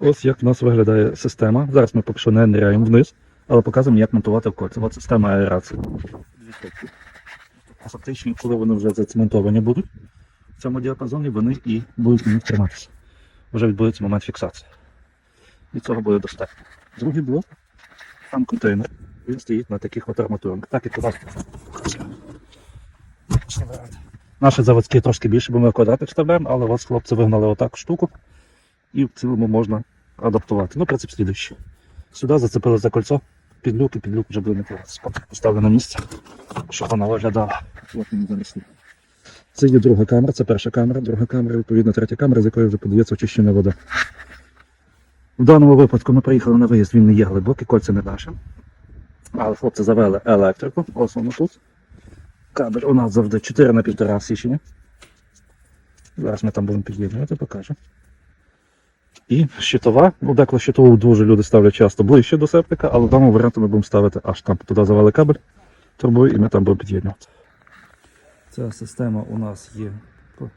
Ось як в нас виглядає система. Зараз ми поки що не ниряємо вниз, але показуємо, як монтувати в кольця. Ось система аерації. Дві штуки. Фактично, коли вони вже зацементовані будуть, в цьому діапазоні вони і будуть на них триматися. Вже відбудеться момент фіксації. І цього буде достатньо. Другий блок, там контейнер. Він стоїть на таких от арматурах. Так у нас. Наші заводські трошки більше, бо ми в квадратик вставляємо, але вас хлопці вигнали отак штуку і в цілому можна адаптувати. Ну, принцип слідуючий. Сюди зацепили за кольцо, під люк і під люк вже буде не. Поставлю на місце, щоб вона виглядала. Це є друга камера, це перша камера, друга камера, відповідно, третя камера, з якої вже подається очищена вода. В даному випадку ми приїхали на виїзд, він не є глибокий, кольця не наше. Але хлопці завели електрику, ось воно тут. Кабель у нас завжди 4 на 1,5 січення. Зараз ми там будемо під'єднувати, покажу. І щитова, ну деколи щитову дуже люди ставлять часто ближче до септика, але в даному варіанті ми будемо ставити аж там. Туди завели кабель трубою і ми там будемо під'єднувати. Ця система у нас є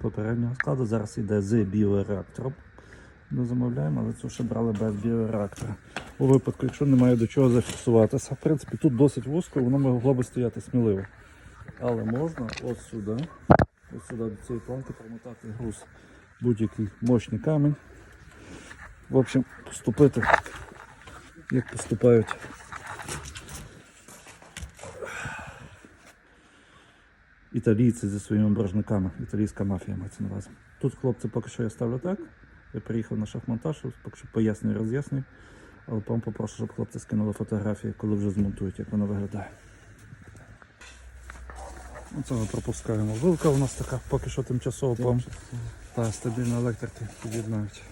попереднього складу. Зараз йде з біореактором. Ми замовляємо, але цю ще брали без біореактора. У випадку, якщо немає до чого зафіксуватися, в принципі, тут досить вузько, воно могло би стояти сміливо. Але можна ось сюди, ось сюди до цієї планки промотати груз будь-який мощний камінь. В общем, поступити, як поступають. Італійці зі своїми боржниками, італійська мафія мається на увазі. Тут хлопці поки що я ставлю так. Я приїхав на шахмонтаж, поки що пояснюю, роз'яснюю. Але потім попрошу, щоб хлопці скинули фотографії, коли вже змонтують, як воно виглядає. Оце ми пропускаємо. Вилка у нас така, поки що тимчасово пом. Та стабільна електрики під'єднають.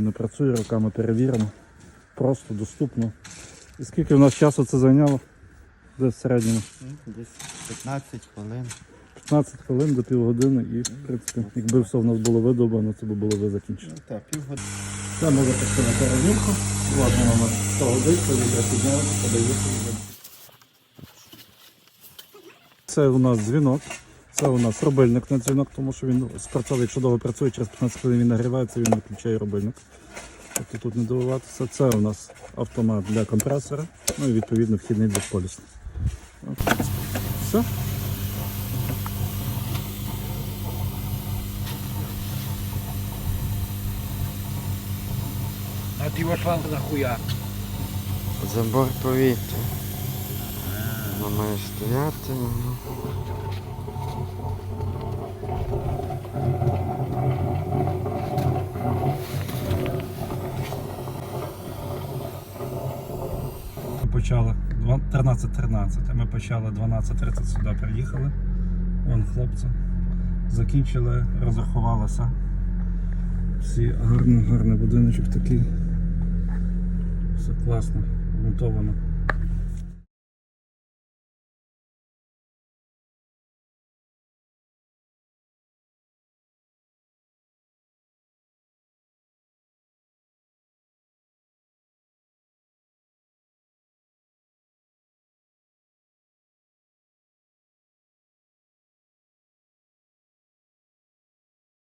Не працює, руками перевірено. Просто доступно. І скільки в нас часу це зайняло? Десь в середньому Десь 15 хвилин. 15 хвилин до півгодини і, в принципі, якби все в нас було видобано, це би було би закінчено. Ну так, півгодини. Це ми запустили перевірку. Власне, номер 100 диску, від підняли, подається. Це у нас дзвінок. Це у нас робильник на дзвінок, тому що він спрацьовує, якщо довго працює, через 15 хвилин він нагрівається, він виключає робильник. Тобто тут не дивуватися. Це у нас автомат для компресора, ну і відповідно вхідний для полісу. Все. А ти вошла нахуя? Забор повітря. Воно має стояти. Почали 13.13, а ми почали 12.30 сюди приїхали. Вон хлопці. Закінчили, розрахувалися. Всі гарний, гарний будиночок такий. Все класно, монтовано.